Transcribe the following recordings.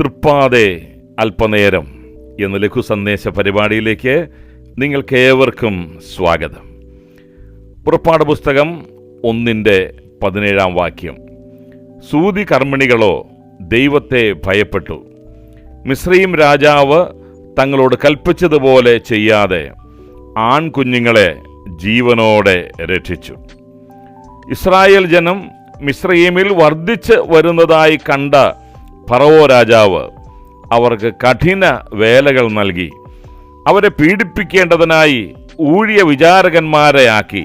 തൃപ്പാതെ അല്പനേരം എന്ന ലഘു സന്ദേശ പരിപാടിയിലേക്ക് നിങ്ങൾക്കേവർക്കും സ്വാഗതം. പുറപ്പാട് പുസ്തകം ഒന്നിന്റെ പതിനേഴാം വാക്യം. സൂതി കർമ്മിണികളോ ദൈവത്തെ ഭയപ്പെട്ടു. മിശ്രീം രാജാവ് തങ്ങളോട് കൽപ്പിച്ചതുപോലെ ചെയ്യാതെ ആൺകുഞ്ഞുങ്ങളെ ജീവനോടെ രക്ഷിച്ചു. ഇസ്രായേൽ ജനം മിശ്രീമിൽ വർദ്ധിച്ച് വരുന്നതായി കണ്ട ഫറവോ രാജാവ് അവർക്ക് കഠിന വേലകൾ നൽകി. അവരെ പീഡിപ്പിക്കേണ്ടതിനായി ഊഴിയ വിചാരകന്മാരെ ആക്കി.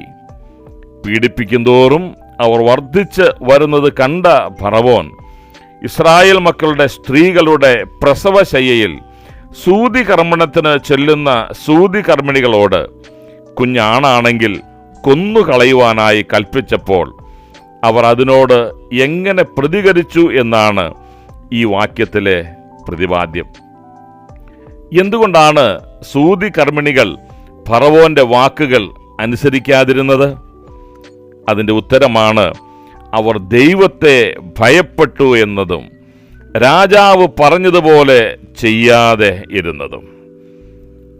പീഡിപ്പിക്കുന്തോറും അവർ വർദ്ധിച്ച് വരുന്നത് കണ്ട ഫറവോൻ ഇസ്രായേൽ മക്കളുടെ സ്ത്രീകളുടെ പ്രസവശയ്യയിൽ സൂതി കർമ്മണത്തിന് ചെല്ലുന്ന സൂതി കർമ്മിണികളോട് കുഞ്ഞാണാണെങ്കിൽ കൊന്നുകളയുവാനായി കൽപ്പിച്ചപ്പോൾ അവർ അതിനോട് എങ്ങനെ പ്രതികരിച്ചു എന്നാണ് ഈ വാക്യത്തിലെ പ്രതിപാദ്യം. എന്തുകൊണ്ടാണ് സൂതി കർമ്മിണികൾ ഫറവോന്റെ വാക്കുകൾ അനുസരിക്കാതിരുന്നത്? അതിന്റെ ഉത്തരമാണ് അവർ ദൈവത്തെ ഭയപ്പെട്ടു എന്നതും രാജാവ് പറഞ്ഞതുപോലെ ചെയ്യാതെ ഇരുന്നതും.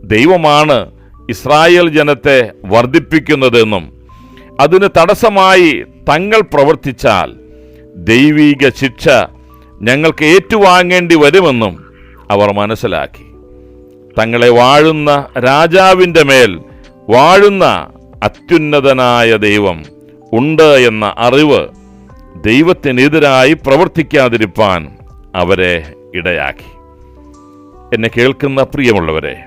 ദൈവമാണ് ഇസ്രായേൽ ജനത്തെ വർദ്ധിപ്പിക്കുന്നതെന്നും അതിന് തടസ്സമായി തങ്ങൾ പ്രവർത്തിച്ചാൽ ദൈവീക ശിക്ഷ ഞങ്ങൾക്ക് ഏറ്റുവാങ്ങേണ്ടി വരുമെന്നും അവർ മനസ്സിലാക്കി. തങ്ങളെ വാഴുന്ന രാജാവിന്റെ മേൽ വാഴുന്ന അത്യുന്നതനായ ദൈവം ഉണ്ട് എന്ന അറിവ് ദൈവത്തിനെതിരായി പ്രവർത്തിക്കാതിരിപ്പാൻ അവരെ ഇടയാക്കി. എന്നെ കേൾക്കുന്ന പ്രിയമുള്ളവരെ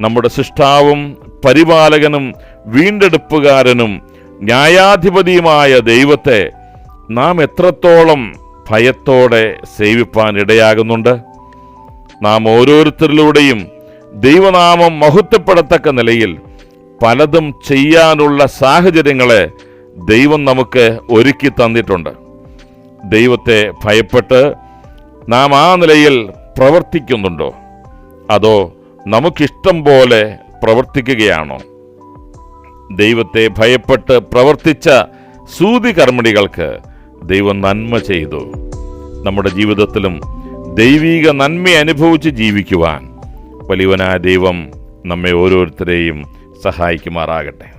നമ്മുടെ സൃഷ്ടാവും പരിപാലകനും വീണ്ടെടുപ്പുകാരനും ന്യായാധിപതിയുമായ ദൈവത്തെ നാം എത്രത്തോളം ഭയത്തോടെ സേവിപ്പാൻ ഇടയാകുന്നുണ്ട്. നാം ഓരോരുത്തരിലൂടെയും ദൈവനാമം മഹത്വപ്പെടത്തക്ക നിലയിൽ പലതും ചെയ്യാനുള്ള സാഹചര്യങ്ങളെ ദൈവം നമുക്ക് ഒരുക്കി തന്നിട്ടുണ്ട്. ദൈവത്തെ ഭയപ്പെട്ട് നാം ആ നിലയിൽ പ്രവർത്തിക്കുന്നുണ്ടോ? അതോ നമുക്കിഷ്ടം പോലെ പ്രവർത്തിക്കുകയാണോ? ദൈവത്തെ ഭയപ്പെട്ട് പ്രവർത്തിച്ച സൂതി കർമ്മിണികൾക്ക് ദൈവം നന്മ ചെയ്തു. നമ്മുടെ ജീവിതത്തിലും ദൈവീക നന്മ അനുഭവിച്ച് ജീവിക്കുവാൻ വലിയവനായ ദൈവം നമ്മെ ഓരോരുത്തരെയും സഹായിക്കുമാറാകട്ടെ.